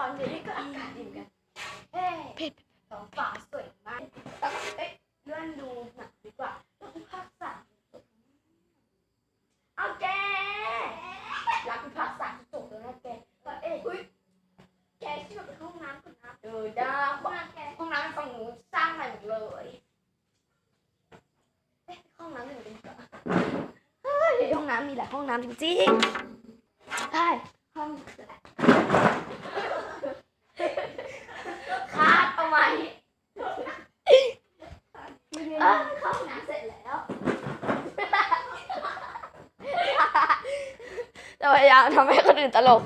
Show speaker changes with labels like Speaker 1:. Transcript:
Speaker 1: ตอนนี้ก็อากาศดีเหมือนกันเอ้
Speaker 2: ผ็ด
Speaker 1: ท้องฟ้าสวยมากแล้วก็เอ๊ะเลื่อนดูหนังดีกว่าเรื่องภาคสามเอาแกรักพิพากษาจบแล้วนะแกก็เอ๊ะอุ้ยแกที่เราไปห้องน้ำก่อนนะเออได้ห้องน้ำแกห้องน้ำฝั่งนู้นสร้างใหม่หมดเลยเอ๊ะห้องน้ำหนึ่งดีกว่าเฮ้ยห้องน้ำมีหลายห้องน้ำจริงๆใช่ห้องคาดเอาไว้เอ อเข้าห้องน้ำเสร็จแล้ว
Speaker 2: จะพยายามทำให้คนอื่นตลก